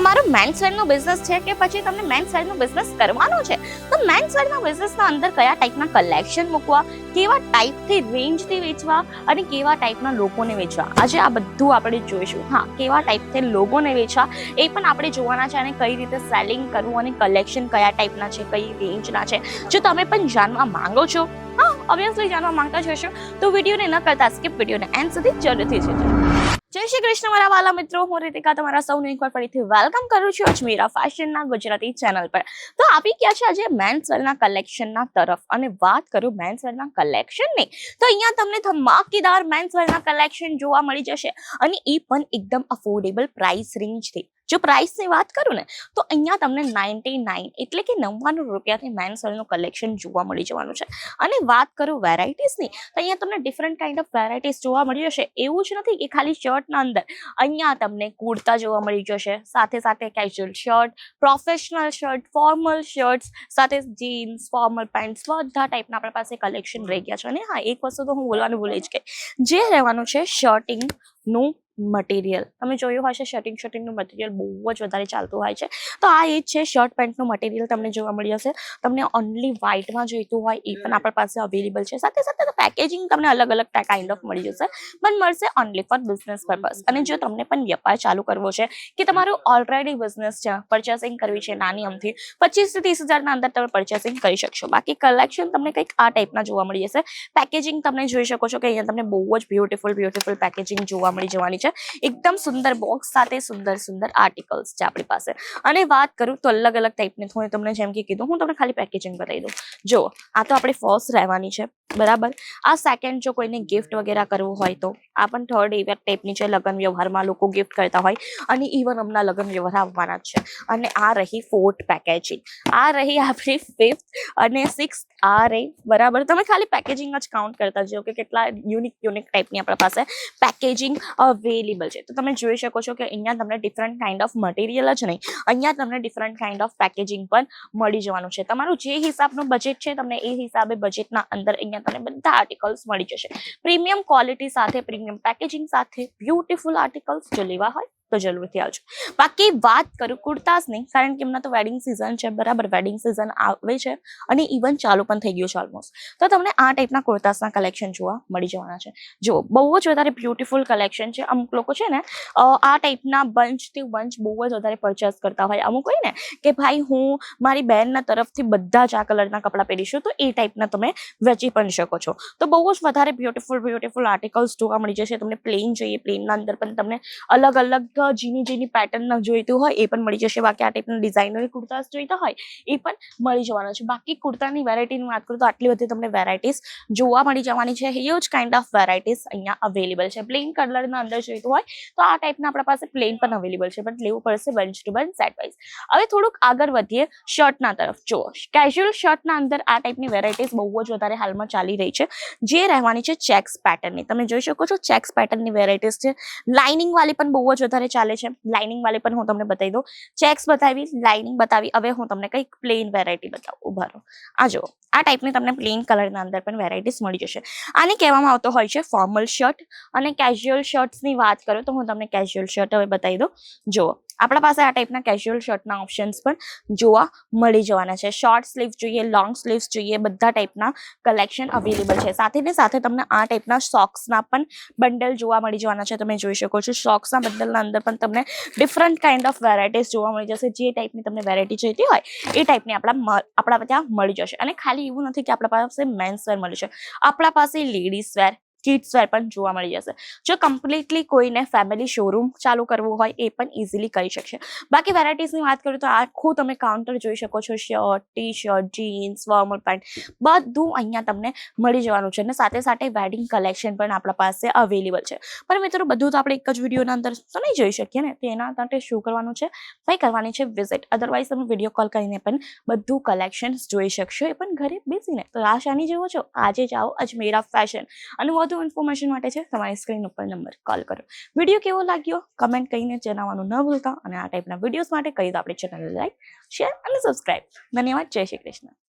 તમારો men's વેરનો business છે કે પછી તમને મેન્સ વેરનો બિઝનેસ કરવાનો છે? તો મેન્સ વેરના બિઝનેસના અંદર કયા ટાઈપના કલેક્શન મૂકવા? કેવા ટાઈપથી રેન્જથી વેચવા? અને કેવા ટાઈપના લોકોને વેચવા? આજે આ બધું આપણે જોઈશું. હા, કેવા ટાઈપથી લોકોને વેચવા? એ પણ આપણે જોવાના છે અને કઈ રીતે સેલિંગ કરવું અને કલેક્શન કયા ટાઈપના છે, કઈ રેન્જના છે. જો તમે પણ જાણવા માંગો છો, હા ઓબ્વિયસલી જાણવા માંગતા જ હશો. તો વિડીયોને ન કરતા સ્કીપ વિડીયોને. એન્ડ સુધી જરૂરથી જોજો. જય શ્રી કૃષ્ણ મારા વાલા મિત્રો. હું રીતિકા તમારા સૌને એકવાર ફરીથી વેલકમ કરું છું અજમેરા ફેશનના ગુજરાતી ચેનલ પર. તો આપી ગયા છે આજે મેન્સ વેરના કલેક્શનના તરફ. અને વાત કરું મેન્સ વેરના કલેક્શનની તો અહીંયા તમને ધમાકેદાર મેન્સ વેરના કલેક્શન જોવા મળી જશે. અને એ પણ એકદમ અફોર્ડેબલ પ્રાઇસ રેન્જથી જો પ્રાઇસની વાત કરું ને, તો અહીંયા તમને નાઇન્ટી નાઇન એટલે કે નવ્વાણું રૂપિયાથી મેન્સ વેરનું કલેક્શન જોવા મળી જવાનું છે. અને વાત કરું વેરાયટીઝની તો અહીંયા તમને ડિફરન્ટ કાઇન્ડ ઓફ વેરાયટીઝ જોવા મળી જશે. એવું જ નથી કે ખાલી શર્ટના અંદર અહીંયા તમને કુર્તા જોવા મળી જશે, સાથે સાથે casual shirt professional shirt formal shirts સાથે જીન્સ ફોર્મલ પેન્ટ્સ બધા ટાઈપના આપણા પાસે કલેક્શન રહી ગયા છે. અને હા, એક વસ્તુ તો હું બોલવાનું ભૂલી જ ગઈ. જે રહેવાનું છે શર્ટિંગનું મટીરિયલ તમે જોયું હશે શર્ટિંગ શર્ટિંગનું મટીરિયલ બહુ જ વધારે ચાલતું હોય છે. તો આ એ જ છે શર્ટ પેન્ટનું મટીરિયલ તમને જોવા મળી હશે. તમને ઓનલી વ્હાઇટમાં જોઈતું હોય એ પણ આપણા પાસે અવેલેબલ છે. સાથે સાથે પેકેજિંગ તમને અલગ અલગ કાઇન્ડ ઓફ મળી જશે. પણ મળશે ઓનલી ફોર બિઝનેસ પર્પઝ અને જો તમને પણ વેપાર ચાલુ કરવો છે કે તમારું ઓલરેડી બિઝનેસ છે પરચેસિંગ કરવી છે નાની અમથી પચીસથી ત્રીસ હજારના અંદર તમે પરચેસિંગ કરી શકશો. બાકી કલેક્શન તમને કંઈક આ ટાઈપના જોવા મળી જશે. પેકેજિંગ તમને જોઈ શકો છો કે અહીંયા તમને બહુ જ બ્યુટીફુલ બ્યુટીફુલ પેકેજિંગ જોવા મળી જવાની છે. એકદમ સુંદર બોક્સ સાથે સુંદર સુંદર આર્ટિકલ્સ છે આપણી પાસે. અને વાત કરું તો અલગ અલગ ટાઈપની હું તમને જેમ કે કીધું, હું તમને ખાલી પેકેજિંગ બતાવી દઉં. જો, આ તો આપણી ફર્સ્ટ રહેવાની છે, બરાબર? આ સેકન્ડ જો કોઈને ગિફ્ટ વગેરે કરવું હોય તો આ પણ થર્ડ એવા ટાઈપની છે, લગ્ન વ્યવહારમાં લોકો ગિફ્ટ કરતા હોય અને ઇવન હમણાં લગ્ન વ્યવહાર આવવાના છે. અને આ રહી ફોર્થ પેકેજિંગ આ રહી આપણી ફિફ્થ અને સિક્સ આ રહી, બરાબર? તમે ખાલી પેકેજિંગ જ કાઉન્ટ કરતા જાઓ કે કેટલા યુનિક યુનિક ટાઈપની આપણા પાસે પેકેજિંગ અવેલેબલ છે. તો તમે જોઈ શકો છો કે અહીંયા તમને ડિફરન્ટ કાઇન્ડ ઓફ મટીરિયલ જ નહીં, અહીંયા તમને ડિફરન્ટ કાઇન્ડ ઓફ પેકેજિંગ પણ મળી જવાનું છે. તમારું જે હિસાબનું બજેટ છે, તમને એ હિસાબે બજેટના અંદર અહીંયા તમને બધા આર્ટિકલ્સ મળી જશે. પ્રીમિયમ ક્વોલિટી સાથે પ્રીમિયમ પેકેજિંગ સાથે બ્યુટીફુલ આર્ટિકલ્સ જો લેવા હોય તો જરૂરથી આવજો. બાકી વાત કરું કુર્તાઝની કારણ કે એમના તો વેડિંગ સિઝન છે, બરાબર? વેડિંગ સિઝન આવે છે અને ઇવન ચાલુ પણ થઈ ગયું છે ઓલમોસ્ટ તો તમને આ ટાઈપના કુર્તાસના કલેક્શન જોવા મળી જવાના છે. જો, બહુ જ વધારે બ્યુટીફુલ કલેક્શન છે. અમુક લોકો છે ને આ ટાઈપના બંચથી બંચ બહુ જ વધારે પરચેસ કરતા હોય. અમુક હોય ને, કે ભાઈ હું મારી બહેનના તરફથી બધા જ આ કલરના કપડાં પહેરીશું તો એ ટાઈપના તમે વેચી પણ શકો છો. તો બહુ જ વધારે બ્યુટીફુલ બ્યુટીફુલ આર્ટિકલ્સ જોવા મળી જશે. તમને પ્લેન જોઈએ પ્લેનના અંદર પણ તમને અલગ અલગ જીની જીની પેટર્ન જોઈતું હોય, એ પણ મળી જશે. બાકી આ ટાઈપના ડિઝાઇનર કુર્તાસ જોઈતા હોય, એ પણ મળી જવાના છે. બાકી કુર્તાની વેરાયટીની વાત કરું તો આટલી બધી તમને વેરાયટીઝ જોવા મળી જવાની છે. હ્યુજ કાઇન્ડ ઓફ વેરાયટીઝ અહીંયા અવેલેબલ છે. પ્લેન કલરના અંદર જોઈતું હોય, તો આ ટાઈપના આપણા પાસે પ્લેન પણ અવેલેબલ છે. બટ લેવું પડશે bunch to bunch set wise હવે થોડુંક આગળ વધીએ શર્ટના તરફ. જુઓ કેઝ્યુઅલ શર્ટના અંદર આ ટાઈપની વેરાયટીઝ બહુ જ વધારે હાલમાં ચાલી રહી છે. જે રહેવાની છે ચેક્સ પેટર્નની તમે જોઈ શકો છો ચેક્સ પેટર્નની વેરાયટીઝ છે. લાઇનિંગ વાળી પણ બહુ જ વધારે ચાલે છે. લાઇનિંગ વાળી પણ હું તમને બતાવી દઉં. ચેક્સ બતાવી લાઇનિંગ બતાવી. હવે હું તમને કંઈક પ્લેન વેરાયટી બતાવું. ઊભા રહો. આ જુઓ. આ ટાઈપની તમને પ્લેન કલરના અંદર પણ વેરાયટીઝ મળી જશે. આને કહેવામાં આવતો હોય છે ફોર્મલ શર્ટ અને કેઝ્યુઅલ શર્ટ્સની વાત કરું તો હું તમને કેઝ્યુઅલ શર્ટ હવે બતાવી દઉં. જુઓ. આપણા પાસે આ ટાઈપના કેઝ્યુઅલ શર્ટના ઓપ્શન્સ પણ જોવા મળી જવાના છે. શોર્ટ સ્લીવ જોઈએ લોંગ સ્લીવ્સ જોઈએ, બધા ટાઈપના કલેક્શન અવેલેબલ છે. સાથે ને સાથે તમને આ ટાઈપના સોક્સના પણ બંડલ જોવા મળી જવાના છે. તમે જોઈ શકો છો સોક્સના બંડલના અંદર પણ તમને ડિફરન્ટ કાઇન્ડ ઓફ વેરાયટીઝ જોવા મળી જશે. જે ટાઈપની તમને વેરાયટી જોઈતી હોય, એ ટાઈપની આપણા આપણા ત્યાં મળી જશે. અને ખાલી એવું નથી કે આપણા પાસે મેન્સ વેર મળી છે આપણા પાસે લેડીઝ વેર કિડ્સ વેર પણ જોવા મળી જશે. જો કમ્પ્લીટલી કોઈને ફેમિલી શોરૂમ ચાલુ કરવું હોય એ પણ ઇઝીલી કરી શકશે. બાકી વેરાયટીઝની વાત કરું તો આખું તમે કાઉન્ટર જોઈ શકો છો shirt T shirt jeans formal pant બધું અહીંયા તમને મળી જવાનું છે અને સાથે સાથે વેડિંગ કલેક્શન પણ આપણા પાસે અવેલેબલ છે. પણ મિત્રો બધું તો આપણે એક જ વિડીયોના અંદર તો નહીં જોઈ શકીએ ને તેના માટે શું કરવાનું છે? કંઈ કરવાની છે વિઝિટ અધરવાઇઝ તમે વીડિયો કોલ કરીને પણ બધું કલેક્શન્સ જોઈ શકશો. એ પણ ઘરે બેસીને. તો આ શાની જેવો છો? આજે જાઓ અજમેરા ફેશન અને વધુ ઇન્ફોર્મેશન માટે છે, તમારી સ્ક્રીન ઉપર નંબર કોલ કરો. વીડિયો કેવો લાગ્યો? કમેન્ટ કરીને જણાવવાનું ન ભૂલતા અને આ ટાઈપના વિડીયોઝ માટે કહી દો આપણી ચેનલ લાઈક શેર અને સબસ્ક્રાઈબ ધન્યવાદ. જય શ્રી કૃષ્ણ.